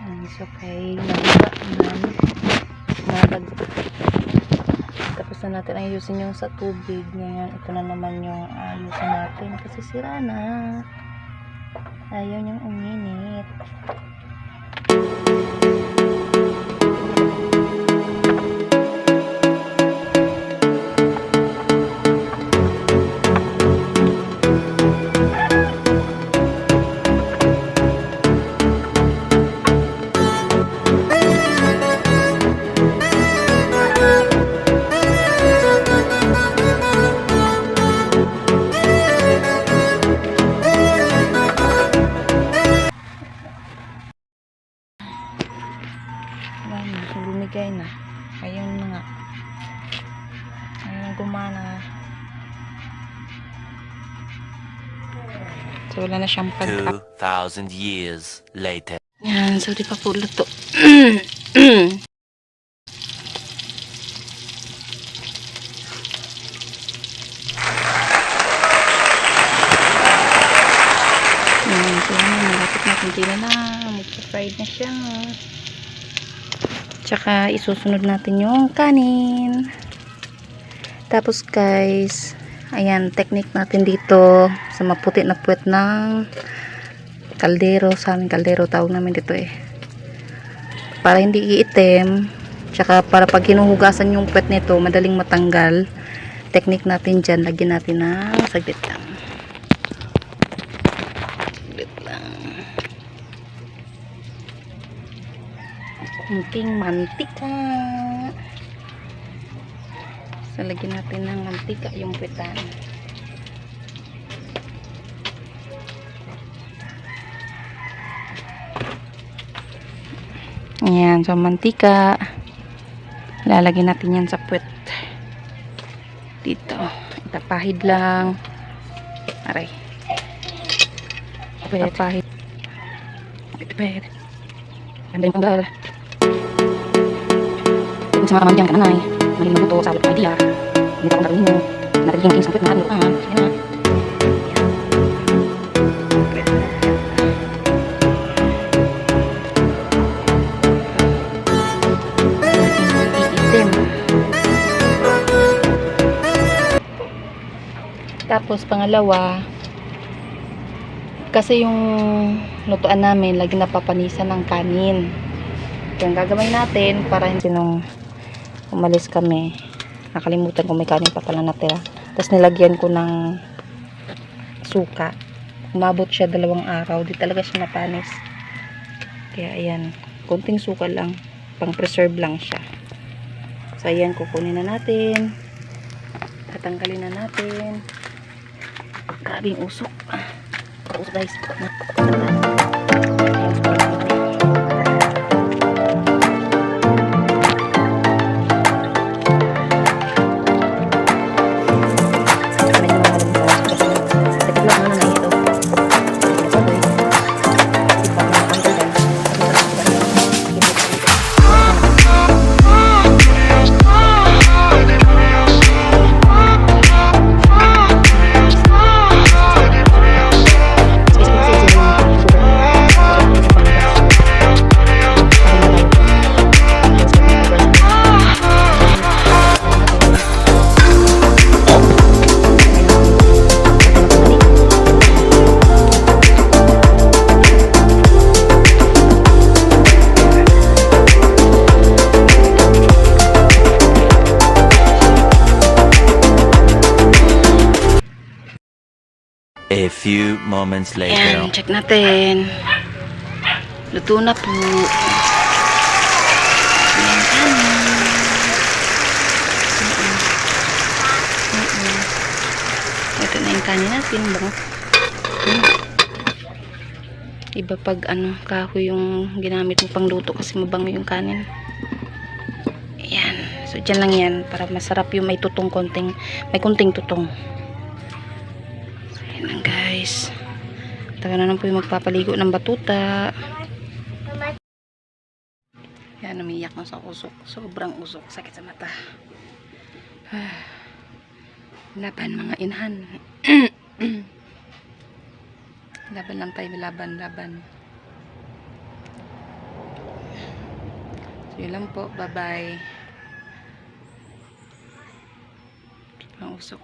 Ayan, so kay nahiba namin. Nabag. Tapos na natin ayusin yung sa tubig. Ngayon, ito na naman yung ayusin natin. Kasi sira na. Ayaw niyang uminit. So, wala na siyang pag 2,000 years later. Yan, so di pa po luto. Yan, so yan, malapit na kunti na na. Magpa-fried na siya. Tsaka isusunod natin yung kanin. Tapos guys, ayan, technique natin dito sa maputi na puwet ng kaldero sa amin kaldero tawag namin dito eh. Para hindi iitim tsaka para pag hinuhugasan yung puwet nito madaling matanggal technique natin dyan lagyan natin ng saglit lang. Saglit lang. Kunting mantika so lagyan natin ng mantika yung puwetan Ayan, so mantika. Lalagyan natin yan sa puwet. Dito. Itapahid lang. Aray. Itapahid. Itapahid. Ganda yung panggal. Kung sa mga kamandiyan ka nanay, maging mabuto sa awit idea. Hindi pa kung gagawin mo. Natin yung king sa puwet na ka. Sige na. Tapos pangalawa, kasi yung lutuan namin, lagi napapanisan ng kanin. Yung gagawin natin para hindi nung umalis kami, nakalimutan ko may kanin pa pala natira. Tapos nilagyan ko ng suka. Umabot siya dalawang araw, di talaga siya napanis. Kaya ayan, konting suka lang, pang preserve lang siya. So, ayan, kukunin na natin. Tatanggalin na natin. Grabing usok. Usok guys. A few moments later. Ayan, check natin. Luto na po. Ayan. Mm-mm. Ito na yung kanin natin. Bango. Mm. Iba pag ano, kahoy yung ginamit mo pang luto kasi mabango yung kanin. Ayan. So, dyan lang yan para masarap yung may tutong konting, may kunting tutong. Ayan guys. Taga na lang po yung magpapaligo ng batuta. Yan, umiyak na sa usok. Sobrang usok. Sakit sa mata. Laban mga inhan. Laban lang tayo, laban, laban. So, yun lang po. Bye-bye. Ang usok.